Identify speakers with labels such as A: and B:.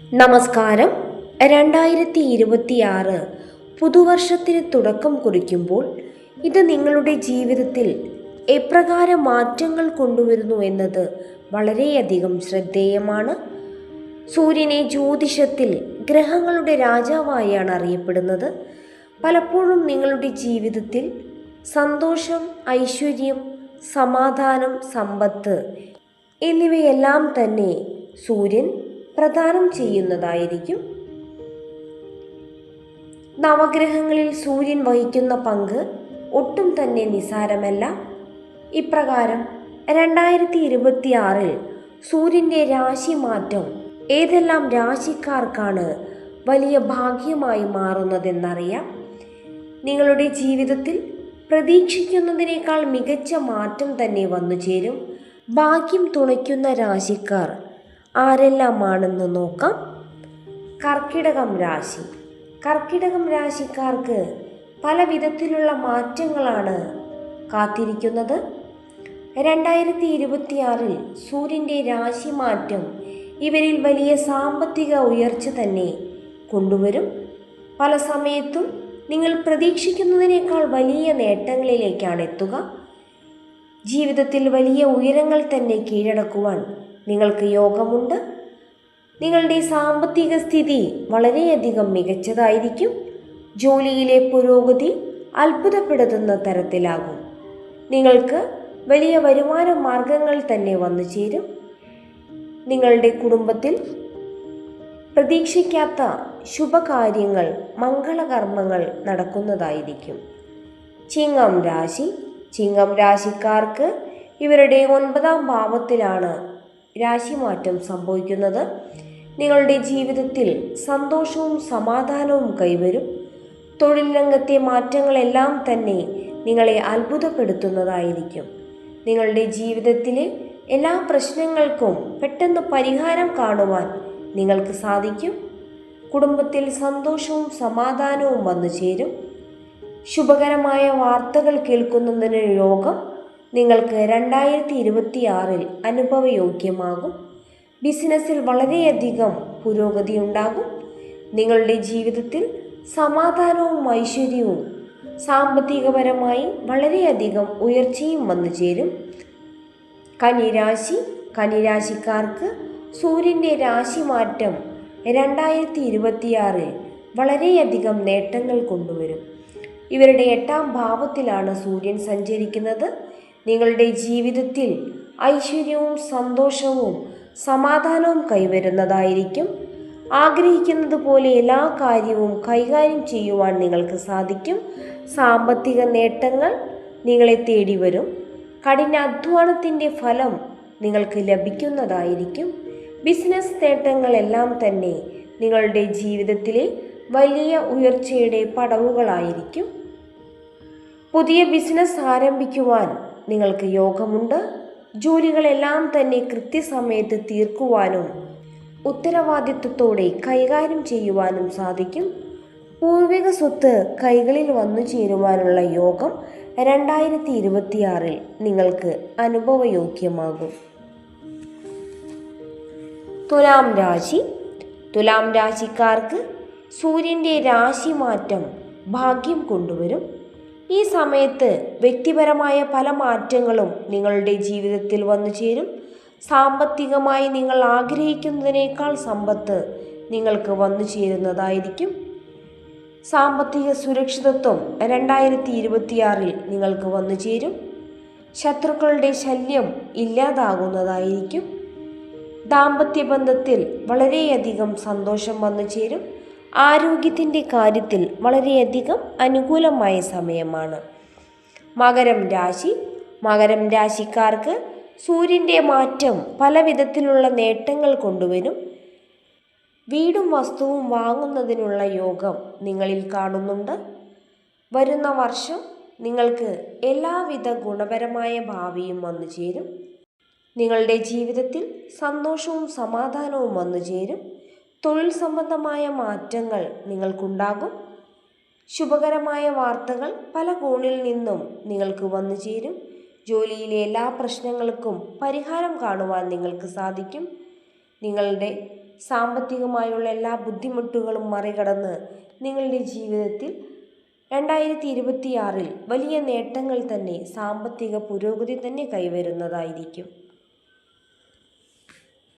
A: നമസ്കാരം. രണ്ടായിരത്തി ഇരുപത്തിയാറ് പുതുവർഷത്തിന് തുടക്കം കുറിക്കുമ്പോൾ ഇത് നിങ്ങളുടെ ജീവിതത്തിൽ എപ്രകാരം മാറ്റങ്ങൾ കൊണ്ടുവരുന്നു എന്നത് വളരെയധികം ശ്രദ്ധേയമാണ്. സൂര്യനെ ജ്യോതിഷത്തിൽ ഗ്രഹങ്ങളുടെ രാജാവായാണ് അറിയപ്പെടുന്നത്. പലപ്പോഴും നിങ്ങളുടെ ജീവിതത്തിൽ സന്തോഷം ഐശ്വര്യം സമാധാനം സമ്പത്ത് എന്നിവയെല്ലാം തന്നെ സൂര്യൻ പ്രദാനം ചെയ്യുന്നതായിരിക്കും. നവഗ്രഹങ്ങളിൽ സൂര്യൻ വഹിക്കുന്ന പങ്ക് ഒട്ടും തന്നെ നിസാരമല്ല. ഇപ്രകാരം രണ്ടായിരത്തി ഇരുപത്തിയാറിൽ സൂര്യന്റെ രാശി മാറ്റം ഏതെല്ലാം രാശിക്കാർക്കാണ് വലിയ ഭാഗ്യമായി മാറുന്നതെന്നറിയാം. നിങ്ങളുടെ ജീവിതത്തിൽ പ്രതീക്ഷിക്കുന്നതിനേക്കാൾ മികച്ച മാറ്റം തന്നെ വന്നു ചേരും ഭാഗ്യം തുണയ്ക്കുന്ന രാശിക്കാർ ആരെല്ലാമാണെന്ന് നോക്കാം. കർക്കിടകം രാശി. കർക്കിടകം രാശിക്കാർക്ക് പല വിധത്തിലുള്ള മാറ്റങ്ങളാണ് കാത്തിരിക്കുന്നത്. രണ്ടായിരത്തി ഇരുപത്തിയാറിൽ സൂര്യന്റെ രാശി മാറ്റം ഇവരിൽ വലിയ സാമ്പത്തിക ഉയർച്ച തന്നെ കൊണ്ടുവരും. പല സമയത്തും നിങ്ങൾ പ്രതീക്ഷിക്കുന്നതിനേക്കാൾ വലിയ നേട്ടങ്ങളിലേക്കാണ് എത്തുക. ജീവിതത്തിൽ വലിയ ഉയരങ്ങൾ തന്നെ കീഴടക്കുവാൻ നിങ്ങൾക്ക് യോഗമുണ്ട്. നിങ്ങളുടെ സാമ്പത്തിക സ്ഥിതി വളരെയധികം മികച്ചതായിരിക്കും. ജോലിയിലെ പുരോഗതി അത്ഭുതപ്പെടുത്തുന്ന തരത്തിലാകും. നിങ്ങൾക്ക് വലിയ വരുമാന മാർഗങ്ങൾ തന്നെ വന്നു ചേരും. നിങ്ങളുടെ കുടുംബത്തിൽ പ്രതീക്ഷിക്കാത്ത ശുഭകാര്യങ്ങൾ മംഗളകർമ്മങ്ങൾ നടക്കുന്നതായിരിക്കും. ചിങ്ങം രാശി. ചിങ്ങം രാശിക്കാർക്ക് ഇവരുടെ ഒൻപതാം ഭാവത്തിലാണ് രാശിമാറ്റം സംഭവിക്കുന്നത്. നിങ്ങളുടെ ജീവിതത്തിൽ സന്തോഷവും സമാധാനവും കൈവരും. തൊഴിൽ രംഗത്തെ മാറ്റങ്ങളെല്ലാം തന്നെ നിങ്ങളെ അത്ഭുതപ്പെടുത്തുന്നതായിരിക്കും. നിങ്ങളുടെ ജീവിതത്തിലെ എല്ലാ പ്രശ്നങ്ങൾക്കും പെട്ടെന്ന് പരിഹാരം കാണുവാൻ നിങ്ങൾക്ക് സാധിക്കും. കുടുംബത്തിൽ സന്തോഷവും സമാധാനവും വന്നു ചേരും. ശുഭകരമായ വാർത്തകൾ കേൾക്കുന്നതിന് യോഗം നിങ്ങൾക്ക് രണ്ടായിരത്തി ഇരുപത്തി ആറിൽ അനുഭവയോഗ്യമാകും. ബിസിനസ്സിൽ വളരെയധികം പുരോഗതി ഉണ്ടാകും നിങ്ങളുടെ ജീവിതത്തിൽ സമാധാനവും ഐശ്വര്യവും സാമ്പത്തികപരമായി വളരെയധികം ഉയർച്ചയും വന്നു ചേരും. കനിരാശി കനിരാശിക്കാർക്ക് സൂര്യന്റെ രാശിമാറ്റം രണ്ടായിരത്തി ഇരുപത്തിയാറിൽ വളരെയധികം നേട്ടങ്ങൾ കൊണ്ടുവരും. ഇവരുടെ എട്ടാം ഭാവത്തിലാണ് സൂര്യൻ സഞ്ചരിക്കുന്നത്. നിങ്ങളുടെ ജീവിതത്തിൽ ഐശ്വര്യവും സന്തോഷവും സമാധാനവും കൈവരുന്നതായിരിക്കും. ആഗ്രഹിക്കുന്നത് പോലെ എല്ലാ കാര്യവും കൈകാര്യം ചെയ്യുവാൻ നിങ്ങൾക്ക് സാധിക്കും. സാമ്പത്തിക നേട്ടങ്ങൾ നിങ്ങളെ തേടി വരും കഠിനാധ്വാനത്തിന്റെ ഫലം നിങ്ങൾക്ക് ലഭിക്കുന്നതായിരിക്കും. ബിസിനസ് നേട്ടങ്ങളെല്ലാം തന്നെ നിങ്ങളുടെ ജീവിതത്തിലെ വലിയ ഉയർച്ചയുടെ പടവുകളായിരിക്കും. പുതിയ ബിസിനസ് ആരംഭിക്കുവാൻ നിങ്ങൾക്ക് യോഗമുണ്ട്. ജോലികളെല്ലാം തന്നെ കൃത്യസമയത്ത് തീർക്കുവാനും ഉത്തരവാദിത്വത്തോടെ കൈകാര്യം ചെയ്യുവാനും സാധിക്കും. പൂർവിക സ്വത്ത് കൈകളിൽ വന്നു ചേരുവാനുള്ള യോഗം രണ്ടായിരത്തി ഇരുപത്തിയാറിൽ നിങ്ങൾക്ക് അനുഭവയോഗ്യമാകും. തുലാം രാശി. തുലാം രാശിക്കാർക്ക് സൂര്യന്റെ രാശിമാറ്റം ഭാഗ്യം കൊണ്ടുവരും. ഈ സമയത്ത് വ്യക്തിപരമായ പല മാറ്റങ്ങളും നിങ്ങളുടെ ജീവിതത്തിൽ വന്നു ചേരും. സാമ്പത്തികമായി നിങ്ങൾ ആഗ്രഹിക്കുന്നതിനേക്കാൾ സമ്പത്ത് നിങ്ങൾക്ക് വന്നു ചേരുന്നതായിരിക്കും. സാമ്പത്തിക സുരക്ഷിതത്വം രണ്ടായിരത്തി ഇരുപത്തിയാറിൽ നിങ്ങൾക്ക് വന്നു ചേരും. ശത്രുക്കളുടെ ശല്യം ഇല്ലാതാകുന്നതായിരിക്കും. ദാമ്പത്യ ബന്ധത്തിൽ വളരെയധികം സന്തോഷം വന്നു ചേരും. ആരോഗ്യത്തിന്റെ കാര്യത്തിൽ വളരെയധികം അനുകൂലമായ സമയമാണ്. മകരം രാശി. മകരം രാശിക്കാർക്ക് സൂര്യന്റെ മാറ്റം പല വിധത്തിലുള്ള നേട്ടങ്ങൾ കൊണ്ടുവരും. വീടും വസ്തുവും വാങ്ങുന്നതിനുള്ള യോഗം നിങ്ങളിൽ കാണുന്നുണ്ട്. വരുന്ന വർഷം നിങ്ങൾക്ക് എല്ലാവിധ ഗുണപരമായ ഭാവിയും വന്നു ചേരും. നിങ്ങളുടെ ജീവിതത്തിൽ സന്തോഷവും സമാധാനവും വന്നു ചേരും. തൊഴിൽ സംബന്ധമായ മാറ്റങ്ങൾ നിങ്ങൾക്കുണ്ടാകും. ശുഭകരമായ വാർത്തകൾ പല കോണിൽ നിന്നും നിങ്ങൾക്ക് വന്നു ചേരും. ജോലിയിലെ എല്ലാ പ്രശ്നങ്ങൾക്കും പരിഹാരം കാണുവാൻ നിങ്ങൾക്ക് സാധിക്കും. നിങ്ങളുടെ സാമ്പത്തികമായുള്ള എല്ലാ ബുദ്ധിമുട്ടുകളും മറികടന്ന് നിങ്ങളുടെ ജീവിതത്തിൽ രണ്ടായിരത്തി ഇരുപത്തിയാറിൽ വലിയ നേട്ടങ്ങൾ തന്നെ സാമ്പത്തിക പുരോഗതി തന്നെ കൈവരുന്നതായിരിക്കും.